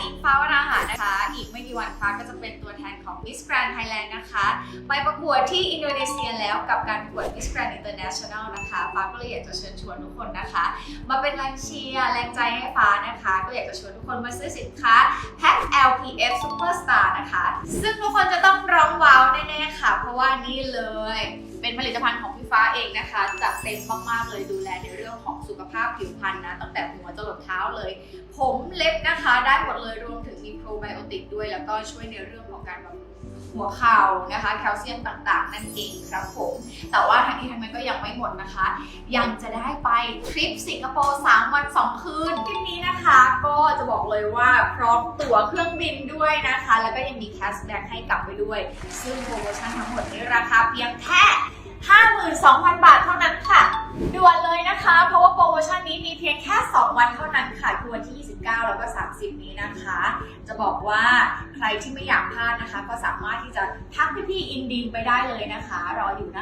อีกฟ้าวราหานะคะ อีกไม่กี่วันฟ้าก็จะเป็นตัวแทนของ Miss Grand Thailand นะคะ ไปประกวดที่อินโดนีเซียแล้วกับการประกวด Miss Grand International นะคะ ฟ้าก็เลยอยากจะเชิญชวนทุกคนนะคะ มาเป็นแรงเชียร์แรงใจให้ฟ้านะคะ ก็อยากจะชวนทุกคนมาซื้อสินค้าแพ็ค LPF Superstar นะคะ ซึ่งทุกคนจะต้องร้องว้าวแน่ๆค่ะ เพราะว่านี่เลยเป็นผลิตภัณฑ์ของพี่ฟ้าเองนะคะจัดเต็มมากๆเลยดูแลในเรื่องของสุขภาพผิวพรรณนะตั้งแต่หัวจรดเท้าเลย ผมเล็บนะคะ ได้หมดเลยรวมถึงมีโปรไบโอติกด้วย แล้วก็ช่วยในเรื่องของการบำรุงหัวเข่านะคะแคลเซียมต่างๆ นั่นเองครับผม แต่ว่าทั้งนี้ทั้งนั้นก็ยังไม่หมดนะคะ ยังจะได้ไปทริปสิงคโปร์ 3 วัน 2 คืนทริปนี้นะคะ ก็จะบอกเลยว่าพร้อมตั๋วเครื่องบินด้วยนะคะ แล้วก็ยังมีแคสแบ็กให้กลับไปด้วย ซึ่งโปรโมชั่นทั้งหมดนี้ราคาเพียงแค่ 52,000 บาทเท่านั้นค่ะด่วนเลยนะคะเพราะว่า โปรโมชั่นนี้มีเพียงแค่ 2 วันเท่านั้นค่ะคือวันที่ 29 แล้วก็ 30 นี้นะคะ จะบอกว่าใครที่ไม่อยากพลาดนะคะ ก็สามารถที่จะทักพี่ๆอินดีนไปได้เลยนะคะ รออยู่นะ